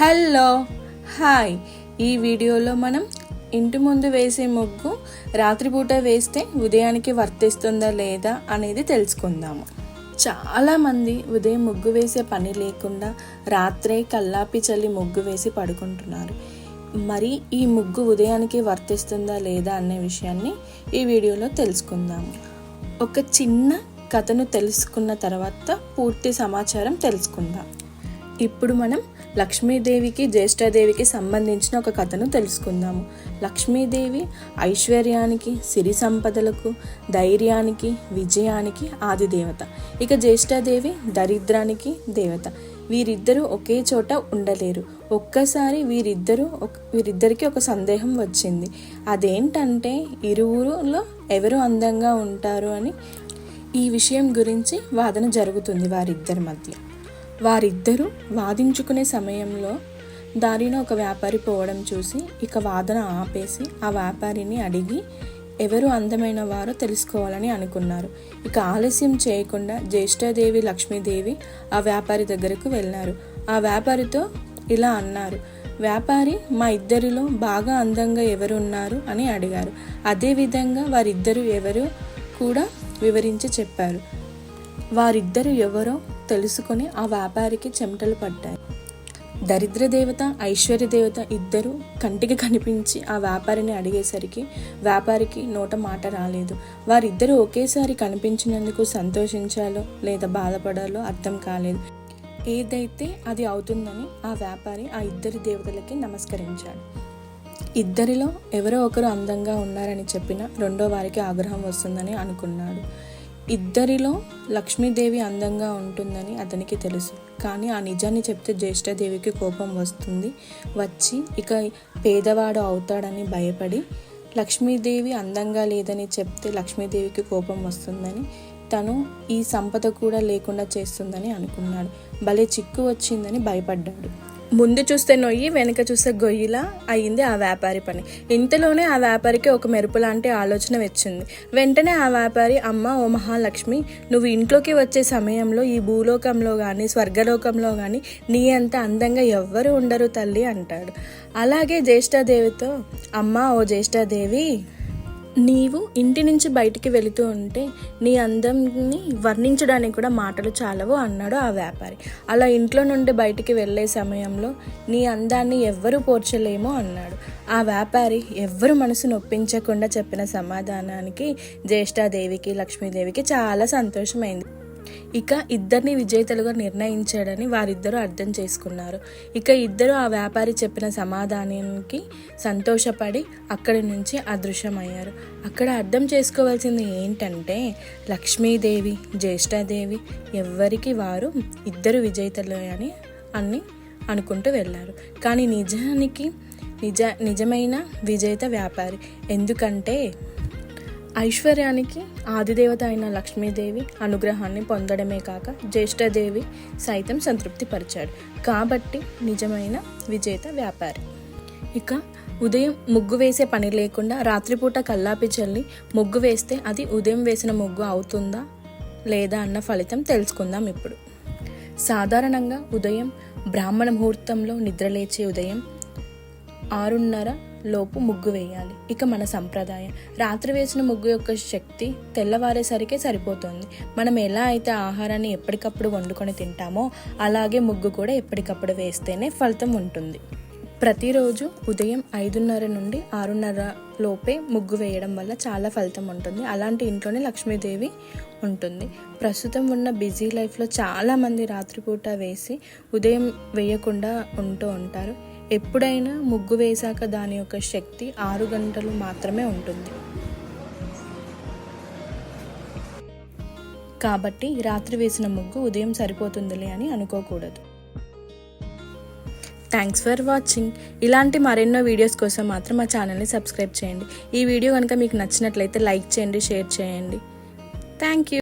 Hello hi. ఈ వీడియోలో మనం ఇంటి ముందు వేసే ముగ్గు రాత్రిపూట వేస్తే ఉదయానికి వర్తిస్తుందా లేదా అనేది తెలుసుకుందాము చాలామంది ఉదయం ముగ్గు వేసే పని లేకుండా రాత్రే కల్లాపి చల్లి ముగ్గు వేసి పడుకుంటున్నారు. మరి ఈ ముగ్గు ఉదయానికి వర్తిస్తుందా లేదా అనే విషయాన్ని ఈ వీడియోలో తెలుసుకుందాము ఒక చిన్న కథను తెలుసుకున్న తర్వాత పూర్తి సమాచారం తెలుసుకుందాం. ఇప్పుడు మనం లక్ష్మీదేవికి జ్యేష్ఠదేవికి సంబంధించిన ఒక కథను తెలుసుకుందాము. లక్ష్మీదేవి ఐశ్వర్యానికి సిరి సంపదలకు ధైర్యానికి విజయానికి ఆది దేవత ఇక జ్యేష్ఠదేవి దరిద్రానికి దేవత. వీరిద్దరూ ఒకే చోట ఉండలేరు. ఒక్కసారి వీరిద్దరూ ఒక- వీరిద్దరికి ఒక సందేహం వచ్చింది. అదేంటంటే ఇరువురులో ఎవరు అందంగా ఉంటారు అని ఈ విషయం గురించి వాదన జరుగుతుంది వారిద్దరి మధ్య. వారిద్దరూ వాదించుకునే సమయంలో దారిన ఒక వ్యాపారి పోవడం చూసి ఇక వాదన ఆపేసి ఆ వ్యాపారిని అడిగి ఎవరు అందమైన వారో తెలుసుకోవాలని అనుకున్నారు. ఇక ఆలస్యం చేయకుండా జ్యేష్ఠాదేవి లక్ష్మీదేవి ఆ వ్యాపారి దగ్గరకు వెళ్ళారు. ఆ వ్యాపారితో ఇలా అన్నారు వ్యాపారి మా ఇద్దరిలో బాగా అందంగా ఎవరు ఉన్నారు అని అడిగారు. అదేవిధంగా వారిద్దరు ఎవరు కూడా వివరించి చెప్పారు. వారిద్దరు ఎవరో తెలుసుకొని ఆ వ్యాపారికి చెమటలు పడ్డాయి. దరిద్ర దేవత ఐశ్వర్య దేవత ఇద్దరు కంటికి కనిపించి ఆ వ్యాపారిని అడిగేసరికి వ్యాపారికి నోట మాట రాలేదు. వారిద్దరూ ఒకేసారి కనిపించినందుకు సంతోషించాలో లేదా బాధపడాలో అర్థం కాలేదు. ఏదైతే అది అవుతుందని ఆ వ్యాపారి ఆ ఇద్దరి దేవతలకి నమస్కరించాడు. ఇద్దరిలో ఎవరో ఒకరు అందంగా ఉన్నారని చెప్పిన రెండో వారికి ఆగ్రహం వస్తుందని అనుకున్నాడు. ఇద్దరిలో లక్ష్మీదేవి అందంగా ఉంటుందని అతనికి తెలుసు. కానీ ఆ నిజాన్ని చెప్తే జ్యేష్ఠదేవికి కోపం వస్తుంది. వచ్చి ఇక పేదవాడు అవుతాడని భయపడి లక్ష్మీదేవి అందంగా లేదని చెప్తే లక్ష్మీదేవికి కోపం వస్తుందని తను ఈ సంపద కూడా లేకుండా చేస్తుందని అనుకున్నాడు. భలే చిక్కు వచ్చిందని భయపడ్డాడు. ముందు చూస్తే నొయ్యి వెనుక చూస్తే గొయ్యిలా అయింది ఆ వ్యాపారి పని. ఇంతలోనే ఆ వ్యాపారికి ఒక మెరుపు లాంటి ఆలోచన వచ్చింది. వెంటనే ఆ వ్యాపారి అమ్మ ఓ మహాలక్ష్మి నువ్వు ఇంట్లోకి వచ్చే సమయంలో ఈ భూలోకంలో కానీ స్వర్గలోకంలో కానీ నీ అంత అందంగా ఎవ్వరు ఉండరు తల్లి అంటాడు. అలాగే జ్యేష్ఠాదేవితో అమ్మ ఓ జ్యేష్ఠాదేవి నీవు ఇంటి నుంచి బయటికి వెళుతూ ఉంటే నీ అందంని వర్ణించడానికి కూడా మాటలు చాలవు అన్నాడు ఆ వ్యాపారి. అలా ఇంట్లో నుండి బయటికి వెళ్ళే సమయంలో నీ అందాన్ని ఎవ్వరూ పోర్చలేమో అన్నాడు. ఆ వ్యాపారి ఎవ్వరు మనసు నొప్పించకుండా చెప్పిన సమాధానానికి జ్యేష్ఠాదేవికి లక్ష్మీదేవికి చాలా సంతోషమైంది. ఇక ఇద్దరిని విజేతలుగా నిర్ణయించాడని వారిద్దరూ అర్థం చేసుకున్నారు. ఇక ఇద్దరు ఆ వ్యాపారి చెప్పిన సమాధానానికి సంతోషపడి అక్కడి నుంచి అదృశ్యమయ్యారు. అక్కడ అర్థం చేసుకోవాల్సింది ఏంటంటే లక్ష్మీదేవి జ్యేష్ఠాదేవి ఎవ్వరికి వారు ఇద్దరు విజేతలు అని అన్ని అనుకుంటూ వెళ్ళారు కానీ నిజానికి నిజ నిజమైన విజేత వ్యాపారి. ఎందుకంటే ఐశ్వర్యానికి ఆదిదేవత అయిన లక్ష్మీదేవి అనుగ్రహాన్ని పొందడమే కాక జ్యేష్ఠదేవి సైతం సంతృప్తిపరిచాడు. కాబట్టి నిజమైన విజేత వ్యాపారి. ఇక ఉదయం ముగ్గు వేసే పని లేకుండా రాత్రిపూట కల్లాపి చల్లి ముగ్గు వేస్తే అది ఉదయం వేసిన ముగ్గు అవుతుందా లేదా అన్న ఫలితం తెలుసుకుందాం ఇప్పుడు. సాధారణంగా ఉదయం బ్రాహ్మణ ముహూర్తంలో నిద్రలేచే ఉదయం ఆరున్నర లోపు ముగ్గు వేయాలి. ఇక మన సంప్రదాయం. రాత్రి వేసిన ముగ్గు యొక్క శక్తి తెల్లవారేసరికే సరిపోతుంది. మనం ఎలా అయితే ఆహారాన్ని ఎప్పటికప్పుడు వండుకొని తింటామో అలాగే ముగ్గు కూడా ఎప్పటికప్పుడు వేస్తేనే ఫలితం ఉంటుంది. ప్రతిరోజు ఉదయం ఐదున్నర నుండి ఆరున్నర లోపే ముగ్గు వేయడం వల్ల చాలా ఫలితం ఉంటుంది. అలాంటి ఇంట్లోనే లక్ష్మీదేవి ఉంటుంది. ప్రస్తుతం ఉన్న బిజీ లైఫ్లో చాలామంది రాత్రిపూట వేసి ఉదయం వేయకుండా ఉంటూ ఉంటారు. ఎప్పుడైనా ముగ్గు వేశాక దాని యొక్క శక్తి ఆరు గంటలు మాత్రమే ఉంటుంది. కాబట్టి రాత్రి వేసిన ముగ్గు ఉదయం సరిపోతుందిలే అని అనుకోకూడదు. థ్యాంక్స్ ఫర్ వాచింగ్ ఇలాంటి మరెన్నో వీడియోస్ కోసం మాత్రం మా ఛానల్ని సబ్స్క్రైబ్ చేయండి. ఈ వీడియో కనుక మీకు నచ్చినట్లయితే లైక్ చేయండి షేర్ చేయండి. Thank you